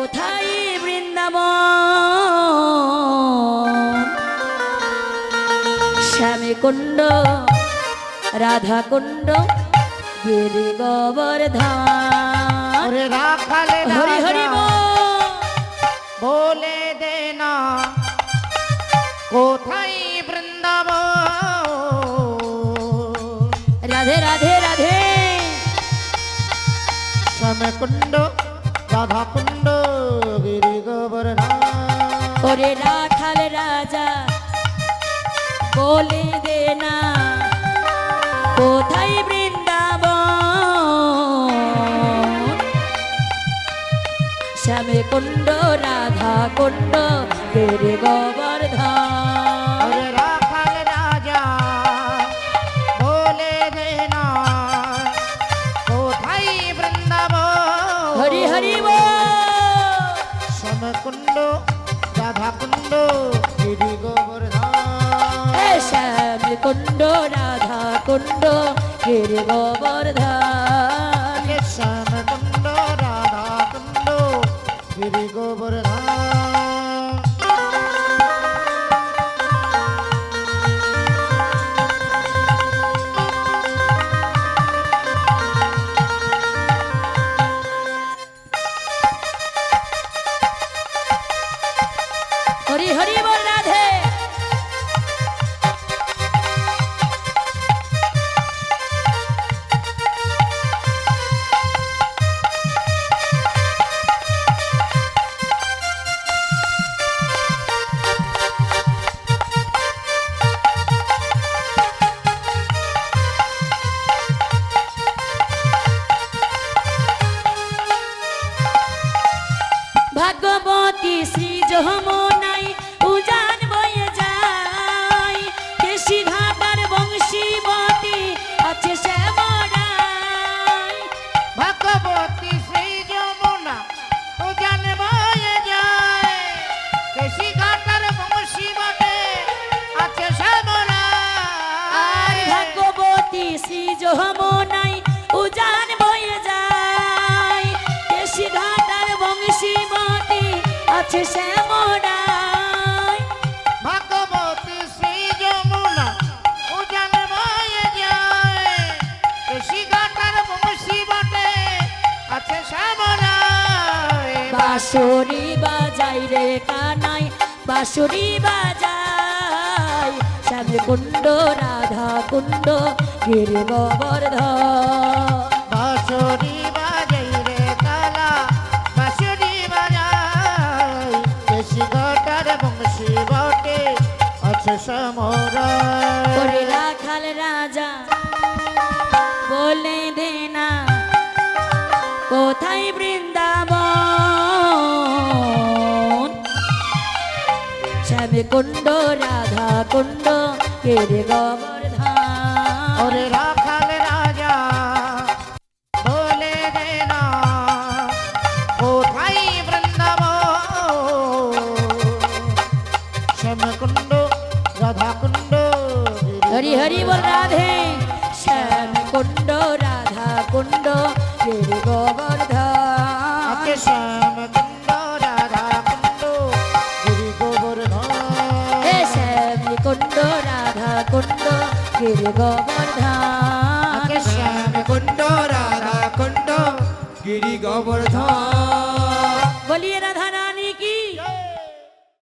কোথায় বৃন্দাবন? শ্যামে কুণ্ড রাধা কুণ্ড গিরি গোবর্ধন হরি হরি বলে। দে না কোথায় বৃন্দাবন? রাধে রাধে রাধে। শ্যামকুণ্ড রাধা কুণ্ড গিরি গোবর্ধন ওরে রাখাল রাজা বলে দে না কোথায় বৃন্দাবন? শ্যামে কুণ্ড রাধা কুণ্ড গিরি গোবর্ধন। রাখাল রাজা বলে দে না কোথায় বৃন্দাবন? হরি হরি বল। শ্যামকুণ্ড রাধা কুণ্ড গিরি গোবর্ধন। শ্যাম কুণ্ড রাধা কুণ্ড গিরি গোবর্ধন। ভাগবতী আছে শ্যামরাই ভগবতী শ্রী যমুনা উজান বয়ে যায়। কেশি ঘাটার বংশী বটে আছে শ্যামরায়। বাঁশরি বাজাই রে কানাই বাঁশরি বাজাই শ্যামে কুণ্ড রাধা কুণ্ড গিরি গোবর্ধন। বাঁশরি রাখাল রাজা বলে দে না কোথায় বৃন্দাবন? শ্যামে কুণ্ড রাধা কুণ্ড গিরি গোবর্ধন? ওরে হরি বল রাধে। শ্যাম কুণ্ড রাধা কুণ্ড গিরি গোবর্ধন আছে শ্যামকুণ্ড রাধা কুণ্ড গিরি গোবর্ধন হে শ্যাম কুণ্ড রাধা কুণ্ড গিরি গোবর্ধন আছে শ্যামকুণ্ড রাধা কুণ্ড গিরি গোবর্ধন